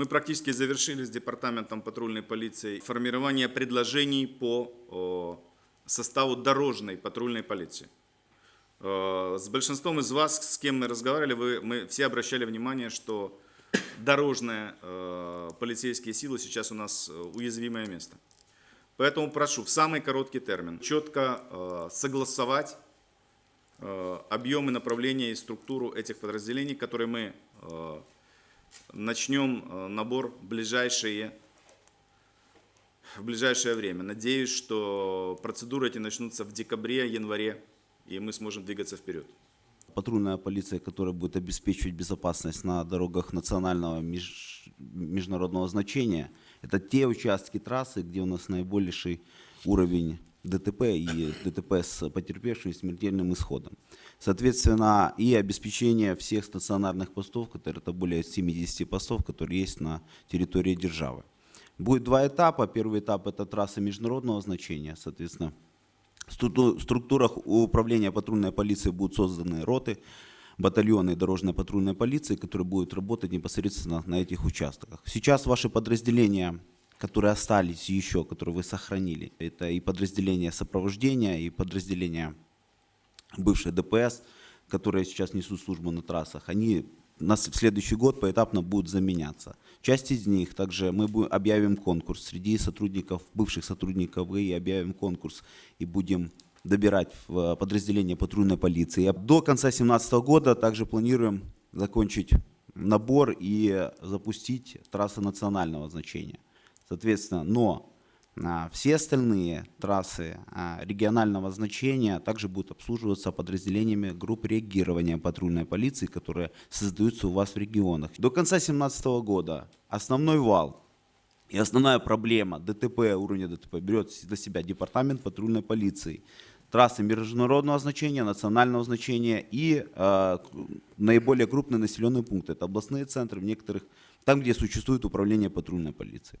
Мы практически завершили с департаментом патрульной полиции формирование предложений по составу дорожной патрульной полиции. С большинством из вас, с кем мы разговаривали, вы, мы все обращали внимание, что дорожные э, полицейские силы сейчас у нас уязвимое место. Поэтому прошу в самый короткий термин четко э, согласовать э, объемы, направления и структуру этих подразделений, которые мы э, начнем э, набор в ближайшие в ближайшее время. Надеюсь, что процедуры эти начнутся в декабре, январе, и мы сможем двигаться вперед. Патрульная полиция, которая будет обеспечивать безопасность на дорогах национального меж- международного значения, это те участки трассы, где у нас наибольший уровень ДТП и ДТП с потерпевшим смертельным исходом. Соответственно, и обеспечение всех стационарных постов, которые это более 70 постов, которые есть на территории державы. Будет два этапа. Первый этап это трасса международного значения, соответственно, в структу- структурах управления патрульной полиции будут созданы роты, батальоны дорожной патрульной полиции, которые будут работать непосредственно на этих участках. Сейчас ваши подразделения, которые остались еще, которые вы сохранили, это и подразделения сопровождения, и подразделения бывшие ДПС, которые сейчас несут службу на трассах, они в следующий год поэтапно будут заменяться. Часть из них также мы объявим конкурс среди сотрудников, бывших сотрудников и объявим конкурс и будем добирать в подразделение патрульной полиции. А До конца 2017 года также планируем закончить набор и запустить трассы национального значения. Соответственно, но а, все остальные трассы а, регионального значения также будут обслуживаться подразделениями групп реагирования патрульной полиции, которые создаются у вас в регионах. До конца 2017 года основной вал и основная проблема ДТП, уровня ДТП берет на себя департамент патрульной полиции. Трассы международного значения, национального значения и э, наиболее крупные населенные пункты. Это областные центры в некоторых, там, где существует управление патрульной полицией.